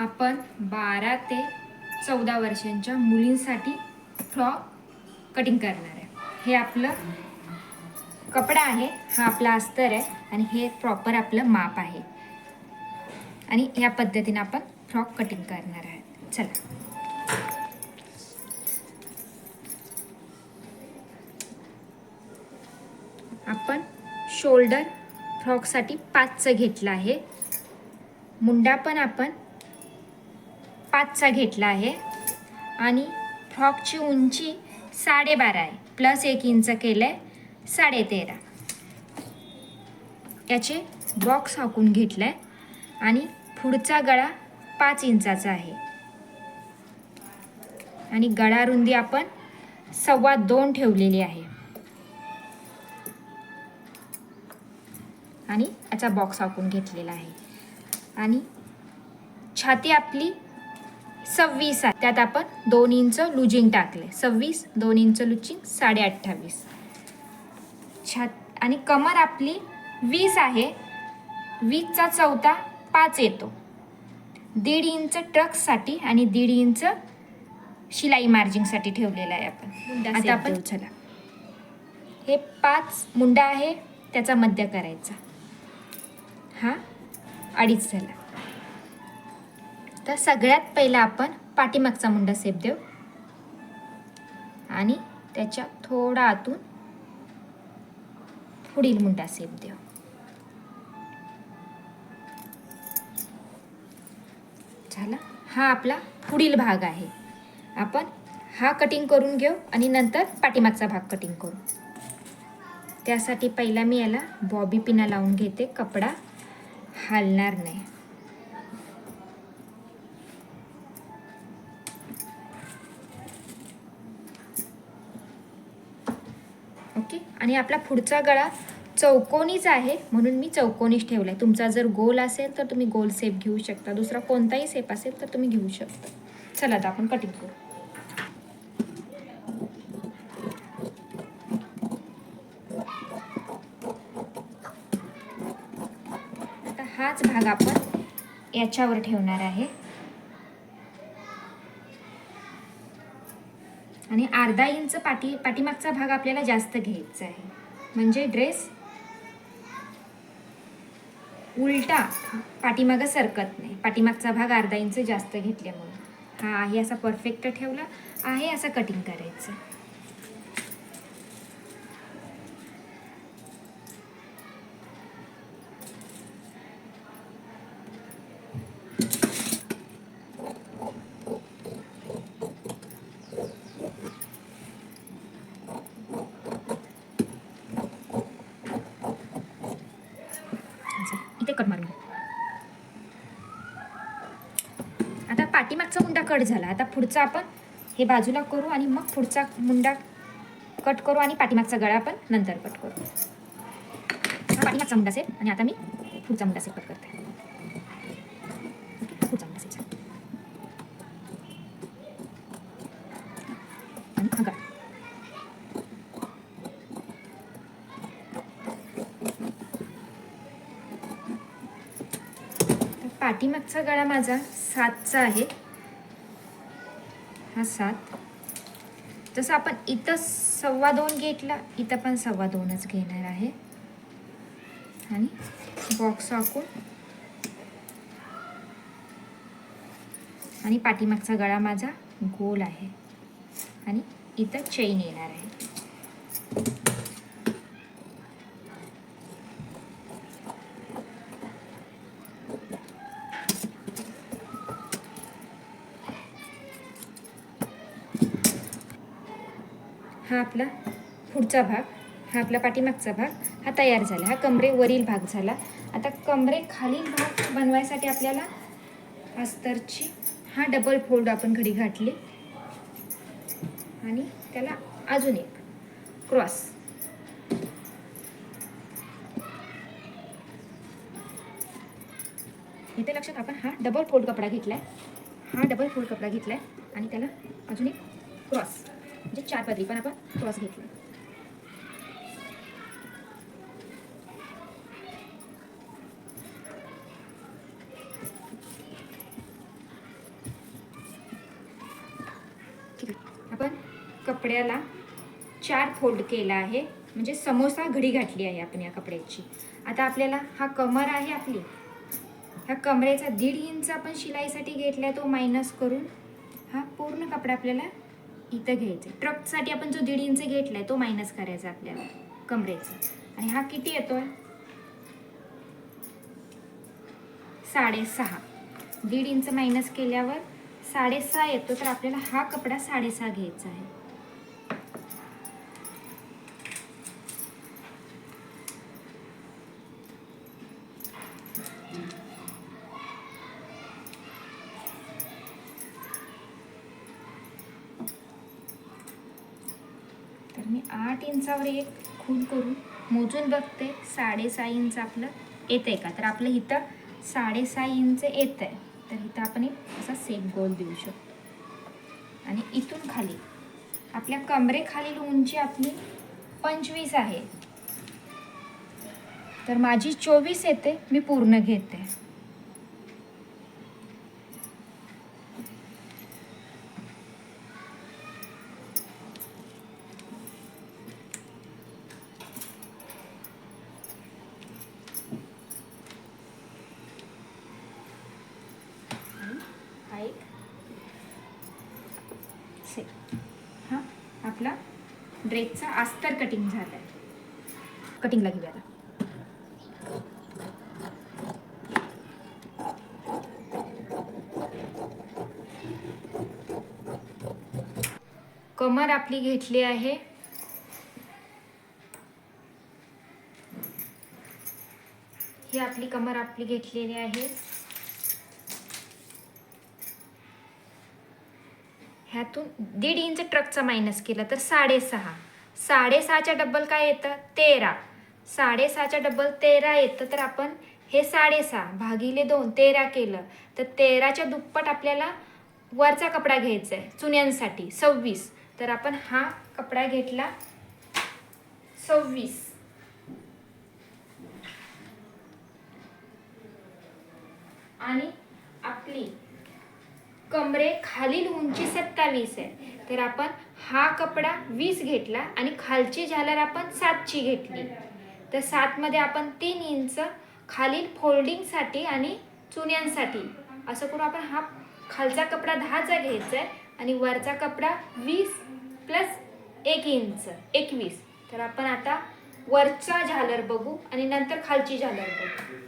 आपण बारा ते चौदा वर्षांच्या मुलींसाठी फ्रॉक कटिंग करणार आहे. हे आपलं कपडा आहे हा आपला अस्तर आहे आणि हे प्रॉपर आपलं माप आहे. आणि या पद्धतीने आपण फ्रॉक कटिंग करणार आहे. चला. आपण शोल्डर फ्रॉकसाठी पाचचं घेतलं आहे. मुंडा पण आपण पाचचा घेतला आहे. आणि फ्रॉकची उंची साडेबारा आहे. प्लस एक इंच केलं आहे साडेतेरा. याचे बॉक्स हाकून घेतलं आहे आणि पुढचा गळा पाच इंचाचा आहे. आणि गळा रुंदी आपण सव्वा दोन ठेवलेली आहे. आणि याचा बॉक्स आखून घेतलेला आहे. आणि छाती आपली सव्वीस आहे. त्यात आपण दोन इंच लुजिंग टाकले. सव्वीस दोन इंच लुचिंग साडे अठ्ठावीस. छात आणि कमर आपली वीस आहे. वीसचा चौथा पाच येतो. दीड इंच ट्रक्ससाठी आणि दीड इंच शिलाई मार्जिंगसाठी ठेवलेला आहे आपण. आता आपण चला. हे पाच मुंडा आहे त्याचा मध्य करायचा. हा अडीच झाला. तर सगळ्यात पहिला आपण पाठीमागचा मुंडा सेप देऊ. आणि त्याच्या थोडा आतून पुढील मुंडा सेप देऊ. झाला? हा आपला पुढील भाग आहे. आपण हा कटिंग करून घेऊ आणि नंतर पाठीमागचा भाग कटिंग करू. त्यासाठी पहिला मी याला बॉबी पिना लावून घेते. कपडा हालणार नाही. आणि आपला पुढचा गळा चौकोनीच आहे म्हणून मी चौकोनीच ठेवला आहे तुमचा जर गोल असेल तर तुम्ही गोल सेप घेऊ शकता. दुसरा कोणताही सेप असेल तर तुम्ही घेऊ शकता. चला आता आपण कटिंग करू. हाच भाग आपण याच्यावर ठेवणार आहे. आणि अर्धा इंच पाठी पाठीमागचा भाग आपल्याला जास्त घ्यायचा आहे. म्हणजे ड्रेस उलटा पाठीमागं सरकत नाही. पाठीमागचा भाग अर्धा इंच जास्त घेतल्यामुळे. हा आहे असा परफेक्ट ठेवला. आहे असं कटिंग करायचं. ते कट मारून. आता पाठीमागचा मुंडा कट झाला. आता पुढचा आपण हे बाजूला करू आणि मग पुढचा मुंडा कट करू आणि पाठीमागचा गळा आपण नंतर कट करू. पाठीमागचा मुंडा सेट आणि आता मी पुढचा मुंडा सेट कट करते. पाठीमागचा गळा माझा सातचा आहे. हा सात. जसं आपण इथं सव्वा दोन घेतला इथं पण सव्वा दोनच घेणार आहे. आणि बॉक्स आखून. आणि पाठीमागचा गळा माझा गोल आहे. आणि इथं चेन येणार आहे. हा आपला पुढचा भाग हा आपला पाठीमागचा भाग हा तयार झाला हा कमरेवरील भाग झाला. आता कमरे खालील भाग बनवायसाठी आपल्याला अस्तरची हा डबल फोल्ड आपण घडी घातली. आणि त्याला अजून एक क्रॉस इथे लक्षात आपण हा डबल फोल्ड कपडा घेतलाय. हा डबल फोल्ड कपडा घेतलाय आणि त्याला अजून एक क्रॉस म्हणजे चार पदरी पण आपण क्रॉस घेतलं. आपण कपड्याला चार फोल्ड केला आहे. म्हणजे समोसा घडी घातली आहे आपण या कपड्याची. आता आपल्याला हा कमर आहे आपली. ह्या कमरेचा दीड इंच आपण शिलाईसाठी घेतला तो मायनस करून हा पूर्ण कपडा आपल्याला इथं घ्यायचा. ट्रकसाठी आपण जो दीड इंच घेतलाय तो मायनस करायचा आपल्याला कमरेचा. आणि हा किती येतोय? साडेसहा. दीड इंच मायनस केल्यावर साडेसहा येतो तर आपल्याला हा कपडा साडेसहा घ्यायचा आहे तर मी आठ इंचावर एक खून करून मोजून बघते साडेसहा इंच आपलं येत आहे का? तर आपलं इथं साडेसहा इंच येत आहे तर इथं आपण एक असा सेफ गोल देऊ शकतो. आणि इथून खाली आपल्या कमरेखालील उंची आपली पंचवीस आहे. तर माझी चोवीस येते मी पूर्ण घेते हा एक असेल. हा आपला ड्रेसचा अस्तर कटिंग झाला आहे कटिंगला घेऊया आता. कमर आपली घेतली आहे. ही आपली कमर आपली घेतलेली आहे. ह्यातून दीड इंच ट्रकचा मायनस केला तर साडेसहा. साडेसहाच्या डब्बल काय येतं? तेरा. साडेसहाच्या डब्बल तेरा येतं तर आपण हे साडेसहा भागिले दोन तेरा केलं. तर तेराच्या दुप्पट आपल्याला वरचा कपडा घ्यायचा आहे चुन्यांसाठी. सव्वीस. तर आपण हा कपडा घेतला सव्वीस. आणि आपली कमरे खालील उंची सत्तावीस आहे. तर आपण हा कपडा वीस घेतला आणि खालची झालर आपण सातची घेतली. तर सातमध्ये आपण तीन इंच खालील फोल्डिंगसाठी आणि चुन्यांसाठी असं करून आपण हा खालचा कपडा दहाचा घ्यायचा आहे आणि वरचा कपडा वीस प्लस एक इंच एकवीस. तर आपण आता वरचा झालर बघू आणि नंतर खालची झालर बघू.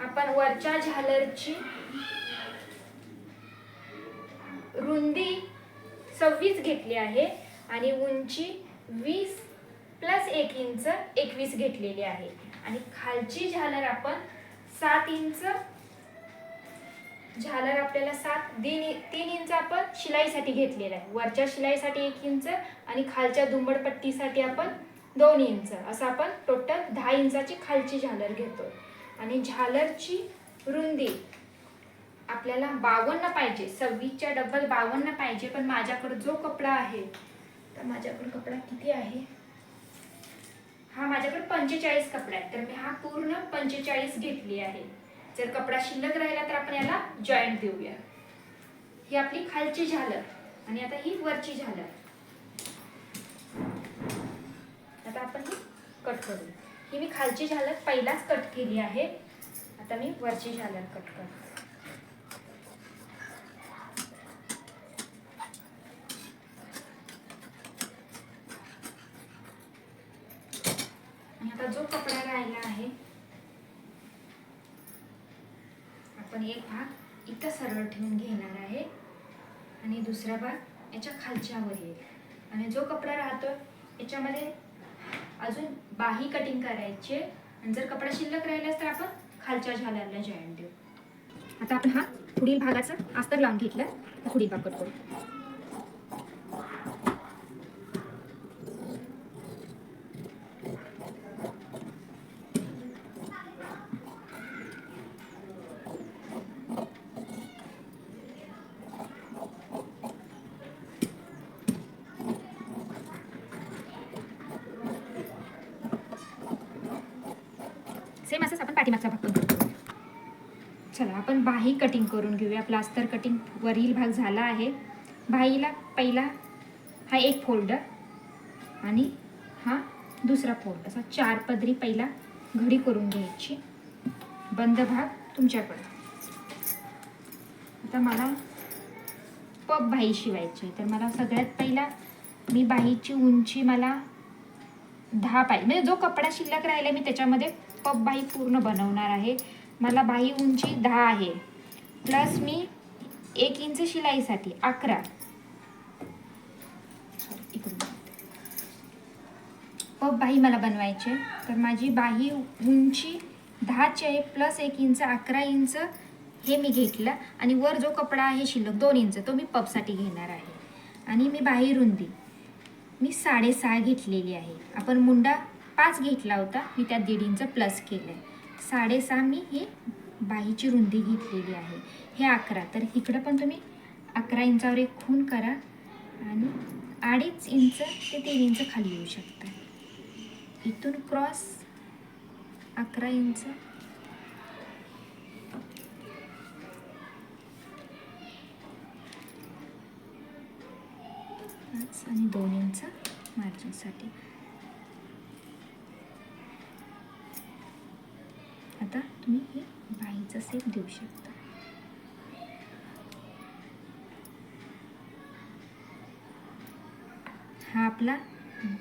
आपण वरच्या झालरची रुंदी सव्वीस घेतली आहे आणि उंची वीस प्लस एक इंच एकवीस घेतलेली आहे. आणि खालची झालर आपण सात इंच झालर आपल्याला सात तीन तीन इंच आपण शिलाईसाठी घेतलेला आहे. वरच्या शिलाईसाठी एक इंच आणि खालच्या दुंबडपट्टीसाठी आपण दोन इंच. असं आपण टोटल दहा इंचाची खालची झालर घेतो आणि झालरची रुंदी आपल्याला बावन्न पाहिजे. सव्वीसच्या डबल बावन्न पाहिजे. पण माझ्याकडे जो कपडा आहे तर माझ्याकडे कपडा किती आहे? हा माझ्याकडे पंचेचाळीस कपडा आहे तर मी हा पूर्ण पंचेचाळीस घेतली आहे. जर कपडा शिल्लक राहिला तर आपण याला जॉईंट देऊया. ही आपली खालची झालर आणि आता ही वरची झालर. आता आपण ही कट करू ही मी खालची झालर पहिलाच कट केली आहे. आता मी वरची झालर कट करतो. जो कपडा राहिला आहे आपण एक भाग इथं सरळ ठेवून घेणार आहे आणि दुसरा भाग याच्या खालच्यावर येईल. आणि जो कपडा राहतो याच्यामध्ये अजून बाही कटिंग करायची आणि जर कपडा शिल्लक राहिलास तर आपण खालच्या झाल्याला जॉईन देऊ. आता आपण हा पुढील भागाचा अस्तर लावून घेतला पुढील भाग कट करू सेम असंच आपण पाठीमागचा भाग पण करू चला आपण बाही कटिंग करून घेऊया. प्लास्टर कटिंग वरील भाग झाला आहे. बाईला पहिला हा एक फोल्डर आणि हा दुसरा फोल्ड असा चार पदरी पहिला घडी करून घ्यायची. बंद भाग तुमच्याकडं. आता मला पप बाही शिवायची आहे. तर मला सगळ्यात पहिला मी बाहीची उंची मला दहा पाहिजे म्हणजे जो कपडा शिल्लक राहिला मी त्याच्यामध्ये पप बाही पूर्ण बनवणार आहे. मला बाही उंची दहा आहे. प्लस मी एक इंच शिलाईसाठी अकरा. पप बाही मला बनवायची. आहे. तर माझी बाही उंची दहाची आहे प्लस एक इंच अकरा इंच हे मी घेतलं. आणि वर जो कपडा आहे शिल्लक दोन इंच तो मी पपसाठी घेणार आहे. आणि मी बाही रुंदी. मी साडेसहा घेतलेली आहे. आपण मुंडा पाच घेतला होता मी त्या दीड इंच प्लस केलं आहे साडेसहा मी ही बाहीची रुंदी घेतलेली आहे. हे अकरा. तर इकडं पण तुम्ही अकरा इंचावर एक खून करा आणि अडीच इंच ते तीन इंच खाली येऊ शकता. इथून क्रॉस अकरा इंच. पाच आणि दोन इंच मार्जिनसाठी आता तुम्ही हे बाईचा सेप देऊ शकता. हा आपला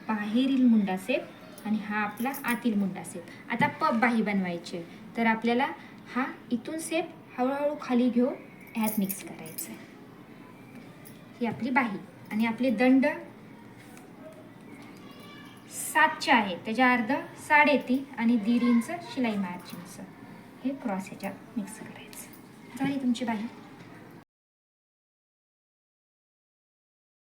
बाहेरील मुंडा सेप आणि हा आपला आतील मुंडा सेप आता पप बाही बनवायची. आहे. तर आपल्याला हा इथून सेप हळूहळू खाली घेऊन ह्यात मिक्स करायचं आहे ही आपली बाही आणि आपले दंड सातचे आहे. त्याच्या अर्ध साडेतीन आणि दीड इंच शिलाई मार्जिनचं हे क्रॉस ह्याच्यात मिक्स करायचं. झाली तुमची बाई.